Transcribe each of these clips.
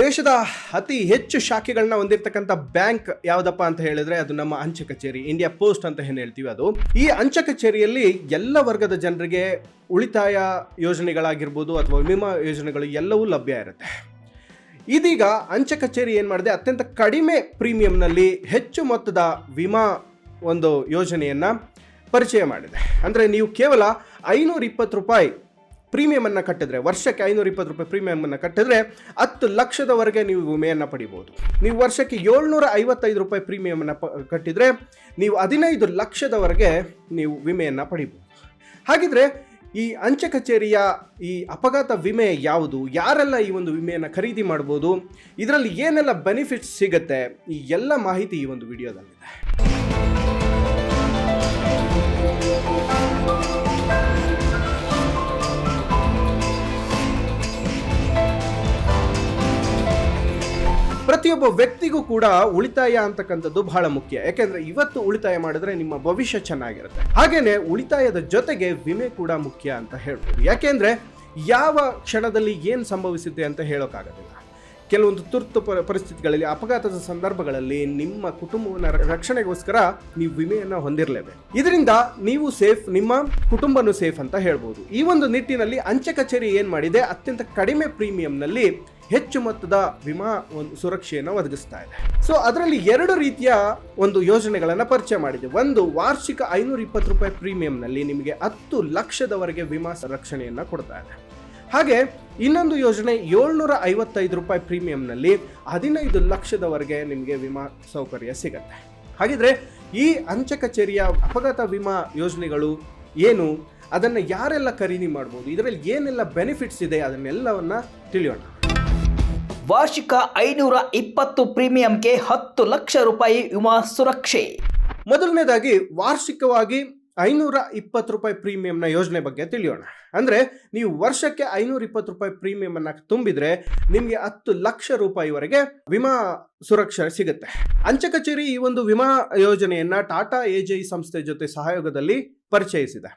ದೇಶದ ಅತಿ ಹೆಚ್ಚು ಶಾಖೆಗಳನ್ನ ಹೊಂದಿರತಕ್ಕಂಥ ಬ್ಯಾಂಕ್ ಯಾವುದಪ್ಪ ಅಂತ ಹೇಳಿದ್ರೆ ಅದು ನಮ್ಮ ಅಂಚೆ ಕಚೇರಿ ಇಂಡಿಯಾ ಪೋಸ್ಟ್ ಅಂತ ಏನು ಹೇಳ್ತೀವಿ ಅದು. ಈ ಅಂಚೆ ಕಚೇರಿಯಲ್ಲಿ ಎಲ್ಲ ವರ್ಗದ ಜನರಿಗೆ ಉಳಿತಾಯ ಯೋಜನೆಗಳಾಗಿರ್ಬೋದು ಅಥವಾ ವಿಮಾ ಯೋಜನೆಗಳು ಎಲ್ಲವೂ ಲಭ್ಯ ಇರುತ್ತೆ. ಇದೀಗ ಅಂಚೆ ಕಚೇರಿ ಏನು ಮಾಡಿದೆ, ಅತ್ಯಂತ ಕಡಿಮೆ ಪ್ರೀಮಿಯಂನಲ್ಲಿ ಹೆಚ್ಚು ಮೊತ್ತದ ವಿಮಾ ಒಂದು ಯೋಜನೆಯನ್ನು ಪರಿಚಯ ಮಾಡಿದೆ. ಅಂದರೆ ನೀವು ಕೇವಲ ಐನೂರ ಇಪ್ಪತ್ತು ರೂಪಾಯಿ ಪ್ರೀಮಿಯಮನ್ನು ಕಟ್ಟಿದ್ರೆ, ವರ್ಷಕ್ಕೆ ಐನೂರ ಇಪ್ಪತ್ತು ರೂಪಾಯಿ ಪ್ರೀಮಿಯಮನ್ನು ಕಟ್ಟಿದ್ರೆ ಹತ್ತು ಲಕ್ಷದವರೆಗೆ ನೀವು ವಿಮೆಯನ್ನು ಪಡಿಬೋದು. ನೀವು ವರ್ಷಕ್ಕೆ ಏಳ್ನೂರ ಐವತ್ತೈದು ರೂಪಾಯಿ ಪ್ರೀಮಿಯಮನ್ನು ಪ, ಕಟ್ಟಿದರೆ ನೀವು ಹದಿನೈದು ಲಕ್ಷದವರೆಗೆ ನೀವು ವಿಮೆಯನ್ನು ಪಡಿಬೋದು. ಹಾಗಿದ್ರೆ ಈ ಅಂಚೆ ಕಚೇರಿಯ ಈ ಅಪಘಾತ ವಿಮೆ ಯಾವುದು, ಯಾರೆಲ್ಲ ಈ ಒಂದು ವಿಮೆಯನ್ನು ಖರೀದಿ ಮಾಡ್ಬೋದು, ಇದರಲ್ಲಿ ಏನೆಲ್ಲ ಬೆನಿಫಿಟ್ಸ್ ಸಿಗುತ್ತೆ, ಈ ಎಲ್ಲ ಮಾಹಿತಿ ಈ ಒಂದು ವಿಡಿಯೋದಲ್ಲಿದೆ. ಪ್ರತಿಯೊಬ್ಬ ವ್ಯಕ್ತಿಗೂ ಕೂಡ ಉಳಿತಾಯ ಅಂತಕ್ಕಂಥದ್ದು ಬಹಳ ಮುಖ್ಯ. ಯಾಕೆಂದ್ರೆ ಇವತ್ತು ಉಳಿತಾಯ ಮಾಡಿದ್ರೆ ನಿಮ್ಮ ಭವಿಷ್ಯ ಚೆನ್ನಾಗಿರುತ್ತೆ. ಹಾಗೇನೆ ಉಳಿತಾಯದ ಜೊತೆಗೆ ವಿಮೆ ಕೂಡ ಮುಖ್ಯ ಅಂತ ಹೇಳ್ಬೋದು. ಯಾಕೆಂದ್ರೆ ಯಾವ ಕ್ಷಣದಲ್ಲಿ ಏನು ಸಂಭವಿಸುತ್ತೆ ಅಂತ ಹೇಳೋಕ್ಕಾಗೋದಿಲ್ಲ. ಕೆಲವೊಂದು ತುರ್ತು ಪರಿಸ್ಥಿತಿಗಳಲ್ಲಿ, ಅಪಘಾತದ ಸಂದರ್ಭಗಳಲ್ಲಿ ನಿಮ್ಮ ಕುಟುಂಬವನ್ನ ರಕ್ಷಣೆಗೋಸ್ಕರ ನೀವು ವಿಮೆಯನ್ನು ಹೊಂದಿರಲೇಬೇಕು. ಇದರಿಂದ ನೀವು ಸೇಫ್, ನಿಮ್ಮ ಕುಟುಂಬನೂ ಸೇಫ್ ಅಂತ ಹೇಳ್ಬೋದು. ಈ ಒಂದು ನಿಟ್ಟಿನಲ್ಲಿ ಅಂಚೆ ಕಚೇರಿ ಏನು ಮಾಡಿದೆ, ಅತ್ಯಂತ ಕಡಿಮೆ ಪ್ರೀಮಿಯಂನಲ್ಲಿ ಹೆಚ್ಚು ಮೊತ್ತದ ವಿಮಾ ಒಂದು ಸುರಕ್ಷೆಯನ್ನು ಒದಗಿಸ್ತಾ ಇದೆ. ಸೊ ಅದರಲ್ಲಿ ಎರಡು ರೀತಿಯ ಒಂದು ಯೋಜನೆಗಳನ್ನು ಪರಿಚಯ ಮಾಡಿದೆ ಒಂದು ವಾರ್ಷಿಕ ಐನೂರ ಇಪ್ಪತ್ತು ರೂಪಾಯಿ ಪ್ರೀಮಿಯಂನಲ್ಲಿ ನಿಮಗೆ ಹತ್ತು ಲಕ್ಷದವರೆಗೆ ವಿಮಾ ರಕ್ಷಣೆಯನ್ನು ಕೊಡ್ತಾ ಇದೆ. ಹಾಗೆ ಇನ್ನೊಂದು ಯೋಜನೆ ಏಳ್ನೂರ ಐವತ್ತೈದು ರೂಪಾಯಿ ಪ್ರೀಮಿಯಂನಲ್ಲಿ ಹದಿನೈದು ಲಕ್ಷದವರೆಗೆ ನಿಮಗೆ ವಿಮಾ ಸೌಕರ್ಯ ಸಿಗುತ್ತೆ. ಹಾಗಿದ್ರೆ ಈ ಅಂಚೆ ಕಚೇರಿಯ ಅಪಘಾತ ವಿಮಾ ಯೋಜನೆಗಳು ಏನು? ಅದನ್ನು ಯಾರೆಲ್ಲ ಖರೀದಿ ಮಾಡ್ಬೋದು? ಇದರಲ್ಲಿ ಏನೆಲ್ಲ ಬೆನಿಫಿಟ್ಸ್ ಇದೆ? ಅದನ್ನೆಲ್ಲವನ್ನು ತಿಳಿಯೋಣ. ವಾರ್ಷಿಕ ಐನೂರ ಇಪ್ಪತ್ತು ಪ್ರೀಮಿಯಂಗೆ ಹತ್ತು ಲಕ್ಷ ರೂಪಾಯಿ ವಿಮಾ ಸುರಕ್ಷೆ. ಮೊದಲನೇದಾಗಿ ವಾರ್ಷಿಕವಾಗಿ ಐನೂರ ಇಪ್ಪತ್ತು ರೂಪಾಯಿ ಪ್ರೀಮಿಯಂನ ಯೋಜನೆ ಬಗ್ಗೆ ತಿಳಿಯೋಣ. ಅಂದರೆ ನೀವು ವರ್ಷಕ್ಕೆ ಐನೂರ ಇಪ್ಪತ್ತು ರೂಪಾಯಿ ಪ್ರೀಮಿಯಮನ್ನು ತುಂಬಿದರೆ ನಿಮಗೆ ಹತ್ತು ಲಕ್ಷ ರೂಪಾಯಿವರೆಗೆ ವಿಮಾ ಸುರಕ್ಷೆ ಸಿಗುತ್ತೆ. ಅಂಚೆ ಕಚೇರಿ ಈ ಒಂದು ವಿಮಾ ಯೋಜನೆಯನ್ನು ಟಾಟಾ ಎಜೈ ಸಂಸ್ಥೆ ಜೊತೆ ಸಹಯೋಗದಲ್ಲಿ ಪರಿಚಯಿಸಿದೆ.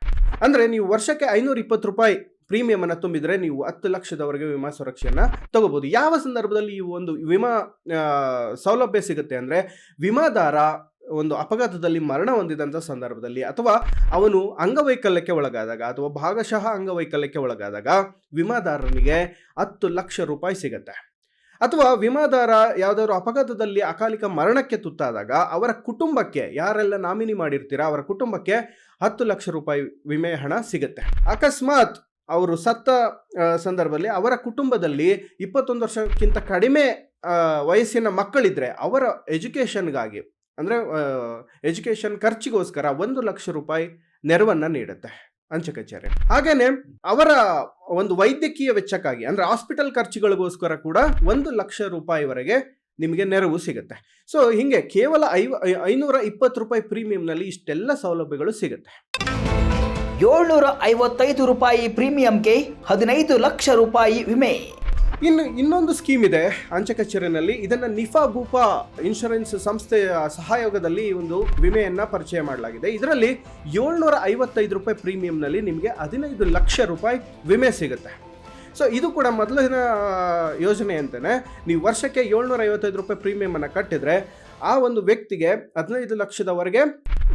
ಅಂದರೆ ನೀವು ವರ್ಷಕ್ಕೆ ಐನೂರ ಇಪ್ಪತ್ತು ರೂಪಾಯಿ ಪ್ರೀಮಿಯಂ ಅನ್ನು ತುಂಬಿದ್ರೆ ನೀವು ಹತ್ತು ಲಕ್ಷದವರೆಗೆ ವಿಮಾ ಸುರಕ್ಷೆಯನ್ನು ತಗೋಬಹುದು ಯಾವ ಸಂದರ್ಭದಲ್ಲಿ ಈ ಒಂದು ವಿಮಾ ಸೌಲಭ್ಯ ಸಿಗುತ್ತೆ ಅಂದ್ರೆ ವಿಮಾದಾರ ಒಂದು ಅಪಘಾತದಲ್ಲಿ ಮರಣ ಹೊಂದಿದಂಥ ಸಂದರ್ಭದಲ್ಲಿ ಅಥವಾ ಅವನು ಅಂಗವೈಕಲ್ಯಕ್ಕೆ ಒಳಗಾದಾಗ ಅಥವಾ ಭಾಗಶಃ ಅಂಗವೈಕಲ್ಯಕ್ಕೆ ಒಳಗಾದಾಗ ವಿಮಾದಾರನಿಗೆ ಹತ್ತು ಲಕ್ಷ ರೂಪಾಯಿ ಸಿಗುತ್ತೆ. ಅಥವಾ ವಿಮಾದಾರ ಯಾವುದಾದ್ರು ಅಪಘಾತದಲ್ಲಿ ಅಕಾಲಿಕ ಮರಣಕ್ಕೆ ತುತ್ತಾದಾಗ ಅವರ ಕುಟುಂಬಕ್ಕೆ ಯಾರೆಲ್ಲ ನಾಮಿನಿ ಮಾಡಿರ್ತೀರಾ ಅವರ ಕುಟುಂಬಕ್ಕೆ ಹತ್ತು ಲಕ್ಷ ರೂಪಾಯಿ ವಿಮೆ ಹಣ ಸಿಗುತ್ತೆ. ಅಕಸ್ಮಾತ್ ಅವರು ಸತ್ತ ಸಂದರ್ಭದಲ್ಲಿ ಅವರ ಕುಟುಂಬದಲ್ಲಿ ಇಪ್ಪತ್ತೊಂದು ವರ್ಷಕ್ಕಿಂತ ಕಡಿಮೆ ವಯಸ್ಸಿನ ಮಕ್ಕಳಿದ್ರೆ ಅವರ ಎಜುಕೇಷನ್ಗಾಗಿ, ಅಂದರೆ ಎಜುಕೇಷನ್ ಖರ್ಚಿಗೋಸ್ಕರ ಒಂದು ಲಕ್ಷ ರೂಪಾಯಿ ನೆರವನ್ನು ನೀಡುತ್ತೆ ಅಂಚೆ ಕಚೇರಿ. ಹಾಗೇನೆ ಅವರ ಒಂದು ವೈದ್ಯಕೀಯ ವೆಚ್ಚಕ್ಕಾಗಿ, ಅಂದರೆ ಹಾಸ್ಪಿಟಲ್ ಖರ್ಚುಗಳಿಗೋಸ್ಕರ ಕೂಡ ಒಂದು ಲಕ್ಷ ರೂಪಾಯಿವರೆಗೆ ನಿಮಗೆ ನೆರವು ಸಿಗುತ್ತೆ. ಸೊ, ಹೀಗೆ ಕೇವಲ ಐವ ಐನೂರ ಇಪ್ಪತ್ತು ರೂಪಾಯಿ ಪ್ರೀಮಿಯಂನಲ್ಲಿ ಇಷ್ಟೆಲ್ಲ ಸೌಲಭ್ಯಗಳು ಸಿಗುತ್ತೆ. ಏಳ್ನೂರ ಐವತ್ತೈದು ರೂಪಾಯಿ ಪ್ರೀಮಿಯಂಗೆ ಹದಿನೈದು ಲಕ್ಷ ರೂಪಾಯಿ ವಿಮೆ. ಇನ್ನು ಇನ್ನೊಂದು ಸ್ಕೀಮ್ ಇದೆ ಅಂಚೆ ಕಚೇರಿನಲ್ಲಿ ಇದನ್ನ ನಿಫಾ ಗೂಪಾ ಇನ್ಶೂರೆನ್ಸ್ ಸಂಸ್ಥೆಯ ಸಹಯೋಗದಲ್ಲಿ ಈ ಒಂದು ವಿಮೆಯನ್ನ ಪರಿಚಯ ಮಾಡಲಾಗಿದೆ. ಇದರಲ್ಲಿ ಏಳ್ನೂರ ಐವತ್ತೈದು ರೂಪಾಯಿ ಪ್ರೀಮಿಯಂನಲ್ಲಿ ನಿಮಗೆ ಹದಿನೈದು ಲಕ್ಷ ರೂಪಾಯಿ ವಿಮೆ ಸಿಗುತ್ತೆ. ಸೊ ಇದು ಕೂಡ ಮೊದಲಿನ ಯೋಜನೆ ಅಂತಲೇ ನೀವು ವರ್ಷಕ್ಕೆ ಏಳ್ನೂರ ಐವತ್ತೈದು ರೂಪಾಯಿ ಪ್ರೀಮಿಯಮನ್ನು ಕಟ್ಟಿದರೆ, ಆ ಒಂದು ವ್ಯಕ್ತಿಗೆ ಹದಿನೈದು ಲಕ್ಷದವರೆಗೆ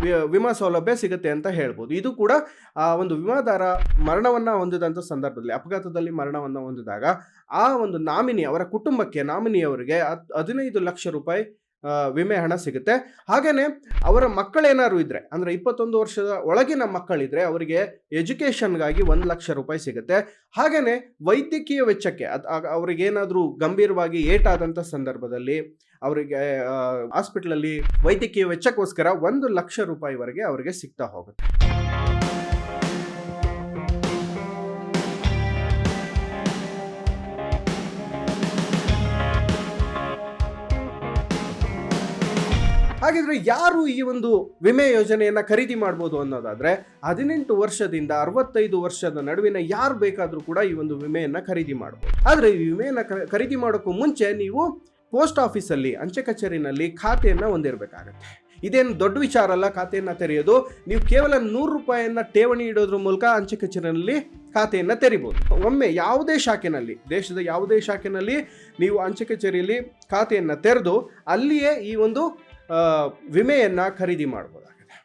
ವಿಮಾ ಸೌಲಭ್ಯ ಸಿಗುತ್ತೆ ಅಂತ ಹೇಳ್ಬೋದು. ಇದು ಕೂಡ, ಆ, ಒಂದು ವಿಮಾದಾರ ಮರಣವನ್ನು ಹೊಂದಿದಂಥ ಸಂದರ್ಭದಲ್ಲಿ, ಅಪಘಾತದಲ್ಲಿ ಮರಣವನ್ನು ಹೊಂದಿದಾಗ, ಆ ಒಂದು ನಾಮಿನಿ, ಅವರ ಕುಟುಂಬಕ್ಕೆ ನಾಮಿನಿಯವರಿಗೆ ಹದಿನೈದು ಲಕ್ಷ ರೂಪಾಯಿ ವಿಮೆ ಹಣ ಸಿಗುತ್ತೆ. ಹಾಗೆಯೇ ಅವರ ಮಕ್ಕಳೇನಾದ್ರು ಇದ್ದರೆ ಅಂದರೆ ಇಪ್ಪತ್ತೊಂದು ವರ್ಷದ ಒಳಗಿನ ಮಕ್ಕಳಿದ್ರೆ, ಅವರಿಗೆ ಎಜುಕೇಷನ್ಗಾಗಿ ಒಂದು ಲಕ್ಷ ರೂಪಾಯಿ ಸಿಗುತ್ತೆ. ಹಾಗೆಯೇ ವೈದ್ಯಕೀಯ ವೆಚ್ಚಕ್ಕೆ, ಅದು ಅವ್ರಿಗೇನಾದ್ರೂ ಗಂಭೀರವಾಗಿ ಏಟಾದಂಥ ಸಂದರ್ಭದಲ್ಲಿ ಅವರಿಗೆ ಹಾಸ್ಪಿಟ್ಲಲ್ಲಿ ವೈದ್ಯಕೀಯ ವೆಚ್ಚಕ್ಕೋಸ್ಕರ ಒಂದು ಲಕ್ಷ ರೂಪಾಯಿವರೆಗೆ ಅವರಿಗೆ ಸಿಗ್ತಾ ಹೋಗುತ್ತೆ. ಹಾಗಿದ್ರೆ ಯಾರು ಈ ಒಂದು ವಿಮೆ ಯೋಜನೆಯನ್ನ ಖರೀದಿ ಮಾಡ್ಬೋದು ಅನ್ನೋದಾದ್ರೆ, ಹದಿನೆಂಟು ವರ್ಷದಿಂದ ಅರವತ್ತೈದು ವರ್ಷದ ನಡುವಿನ ಯಾರು ಬೇಕಾದರೂ ಕೂಡ ಈ ಒಂದು ವಿಮೆಯನ್ನ ಖರೀದಿ ಮಾಡಬಹುದು ಆದ್ರೆ ಈ ವಿಮೆಯನ್ನ ಖರೀದಿ ಮಾಡೋಕ್ಕೂ ಮುಂಚೆ ನೀವು ಪೋಸ್ಟ್ ಆಫೀಸಲ್ಲಿ, ಅಂಚೆ ಕಚೇರಿನಲ್ಲಿ ಖಾತೆಯನ್ನು ಹೊಂದಿರಬೇಕಾಗತ್ತೆ. ಇದೇನು ದೊಡ್ಡ ವಿಚಾರ ಅಲ್ಲ, ಖಾತೆಯನ್ನು ತೆರೆಯೋದು. ನೀವು ಕೇವಲ ನೂರು ರೂಪಾಯಿಯನ್ನು ಠೇವಣಿ ಇಡೋದ್ರ ಮೂಲಕ ಅಂಚೆ ಕಚೇರಿನಲ್ಲಿ ಖಾತೆಯನ್ನು ತೆರಿಬೋದು. ಒಮ್ಮೆ ಯಾವುದೇ ಶಾಖೆನಲ್ಲಿ, ದೇಶದ ಯಾವುದೇ ಶಾಖೆನಲ್ಲಿ ನೀವು ಅಂಚೆ ಕಚೇರಿಯಲ್ಲಿ ಖಾತೆಯನ್ನು ತೆರೆದು, ಅಲ್ಲಿಯೇ ಈ ಒಂದು ವಿಮೆಯನ್ನು ಖರೀದಿ ಮಾಡ್ಬೋದು.